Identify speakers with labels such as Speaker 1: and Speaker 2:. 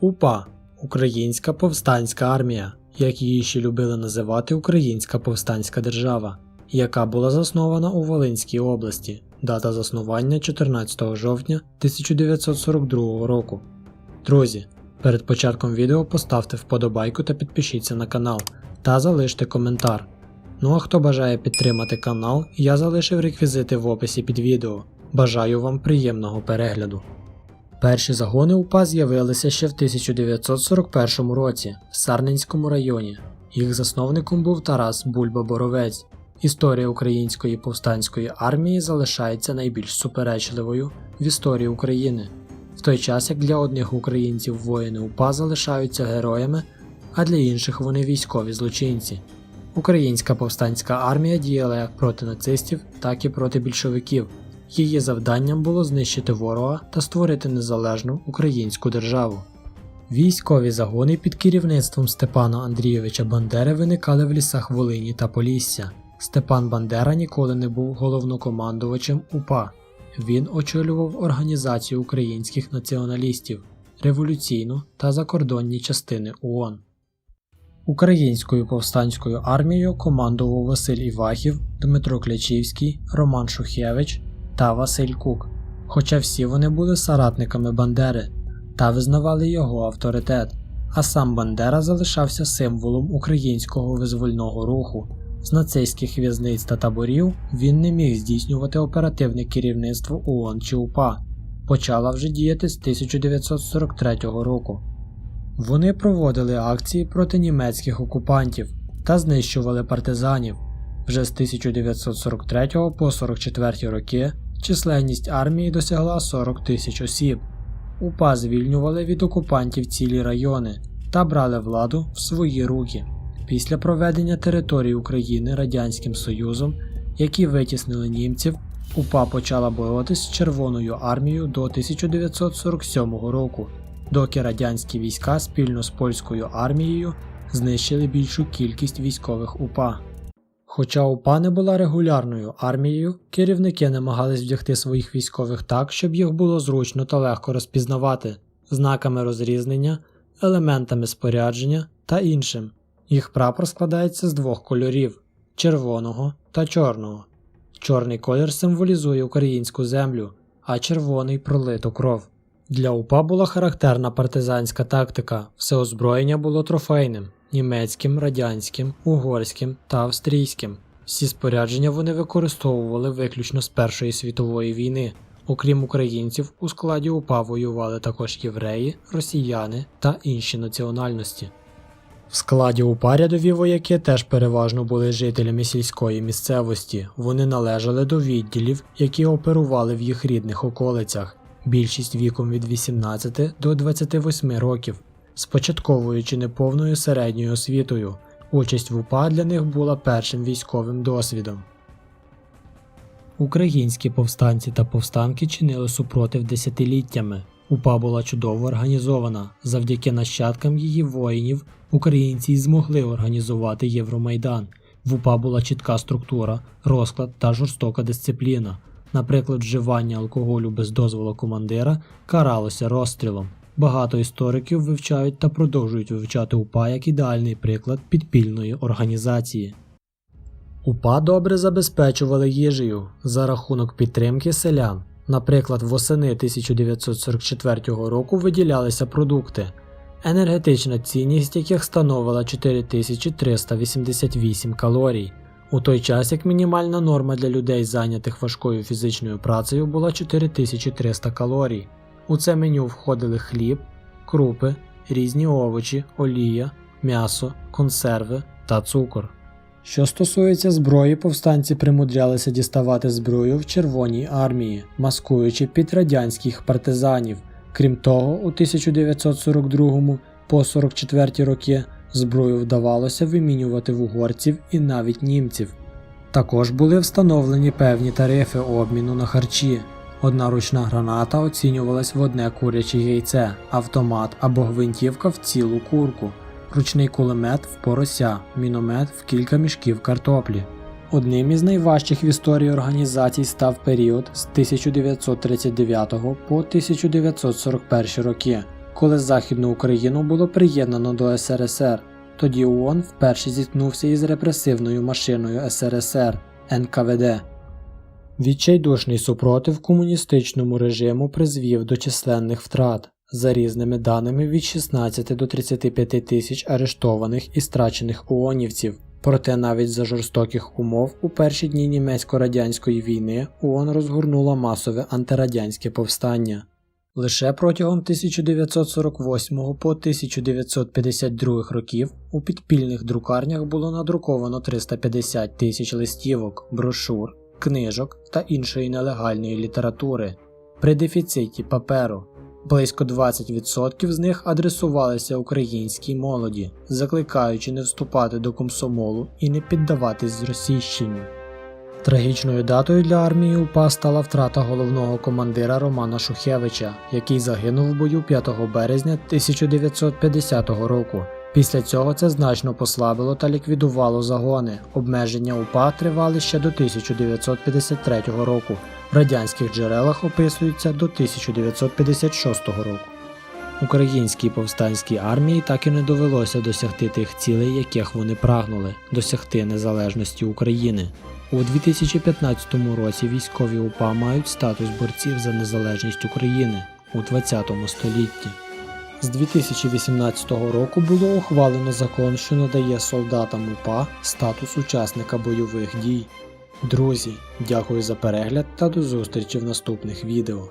Speaker 1: УПА Українська повстанська армія, як її ще любили називати Українська повстанська держава, яка була заснована у Волинській області, дата заснування 14 жовтня 1942 року. Друзі, перед початком відео поставте вподобайку та підпишіться на канал та залиште коментар. Ну а хто бажає підтримати канал, я залишив реквізити в описі під відео. Бажаю вам приємного перегляду. Перші загони УПА з'явилися ще в 1941 році в Сарненському районі. Їх засновником був Тарас Бульба Боровець. Історія української повстанської армії залишається найбільш суперечливою в історії України, в той час як для одних українців воїни УПА залишаються героями, а для інших вони військові злочинці. Українська повстанська армія діяла як проти нацистів, так і проти більшовиків. Її завданням було знищити ворога та створити незалежну українську державу. Військові загони під керівництвом Степана Андрійовича Бандери виникали в лісах Волині та Полісся. Степан Бандера ніколи не був головнокомандувачем УПА. Він очолював організацію українських націоналістів, революційну та закордонні частини ООН. Українською повстанською армією командував Василь Івахів, Дмитро Клячівський, Роман Шухевич та Василь Кук, хоча всі вони були соратниками Бандери та визнавали його авторитет, а сам Бандера залишався символом українського визвольного руху. З нацистських в'язниць та таборів він не міг здійснювати оперативне керівництво ООН чи УПА, почала вже діяти з 1943 року. Вони проводили акції проти німецьких окупантів та знищували партизанів. Вже з 1943 по 44 роки численність армії досягла 40 тисяч осіб. УПА звільнювали від окупантів цілі райони та брали владу в свої руки. Після проведення території України Радянським Союзом, які витіснили німців, УПА почала боротись з Червоною армією до 1947 року, доки радянські війська спільно з польською армією знищили більшу кількість військових УПА. Хоча УПА не була регулярною армією, керівники намагались вдягти своїх військових так, щоб їх було зручно та легко розпізнавати, знаками розрізнення, елементами спорядження та іншим. Їх прапор складається з двох кольорів червоного та чорного. Чорний колір символізує українську землю, а червоний пролиту кров. Для УПА була характерна партизанська тактика, все озброєння було трофейним німецьким, радянським, угорським та австрійським. Всі спорядження вони використовували виключно з Першої світової війни. Окрім українців, у складі УПА воювали також євреї, росіяни та інші національності. В складі УПА рядові вояки теж переважно були жителями сільської місцевості. Вони належали до відділів, які оперували в їх рідних околицях. Більшість віком від 18 до 28 років, з початковою чи неповною середньою освітою. Участь в УПА для них була першим військовим досвідом. Українські повстанці та повстанки чинили супротив десятиліттями. УПА була чудово організована. Завдяки нащадкам її воїнів українці змогли організувати Євромайдан. В УПА була чітка структура, розклад та жорстока дисципліна. Наприклад, вживання алкоголю без дозволу командира каралося розстрілом. Багато істориків вивчають та продовжують вивчати УПА як ідеальний приклад підпільної організації. УПА добре забезпечували їжею за рахунок підтримки селян. Наприклад, восени 1944 року виділялися продукти, енергетична цінність яких становила 4388 калорій, у той час як мінімальна норма для людей, зайнятих важкою фізичною працею, була 4300 калорій. У це меню входили хліб, крупи, різні овочі, олія, м'ясо, консерви та цукор. Що стосується зброї, повстанці примудрялися діставати зброю в Червоній армії, маскуючи під радянських партизанів. Крім того, у 1942 по 44 роки зброю вдавалося вимінювати в угорців і навіть німців. Також були встановлені певні тарифи обміну на харчі. Одна ручна граната оцінювалась в одне куряче яйце, автомат або гвинтівка в цілу курку ручний кулемет в порося, міномет в кілька мішків картоплі. Одним із найважчих в історії організацій став період з 1939 по 1941 роки, коли Західну Україну було приєднано до СРСР. Тоді ООН вперше зіткнувся із репресивною машиною СРСР НКВД. Відчайдушний супротив комуністичному режиму призвів до численних втрат, за різними даними від 16 до 35 тисяч арештованих і страчених ООНівців. Проте навіть за жорстоких умов у перші дні німецько-радянської війни ООН розгорнула масове антирадянське повстання. Лише протягом 1948 по 1952 років у підпільних друкарнях було надруковано 350 тисяч листівок, брошур, книжок та іншої нелегальної літератури. При дефіциті паперу близько 20% з них адресувалися українській молоді, закликаючи не вступати до комсомолу і не піддаватись зросійщенню. Трагічною датою для армії УПА стала втрата головного командира Романа Шухевича, який загинув в бою 5 березня 1950 року. Після цього це значно послабило та ліквідувало загони. Обмеження УПА тривали ще до 1953 року. В радянських джерелах описуються до 1956 року. Українській повстанській армії так і не довелося досягти тих цілей, яких вони прагнули досягти незалежності України. У 2015 році військові УПА мають статус борців за незалежність України у 20 столітті. З 2018 року було ухвалено закон, що надає солдатам УПА статус учасника бойових дій. Друзі, дякую за перегляд та до зустрічі в наступних відео.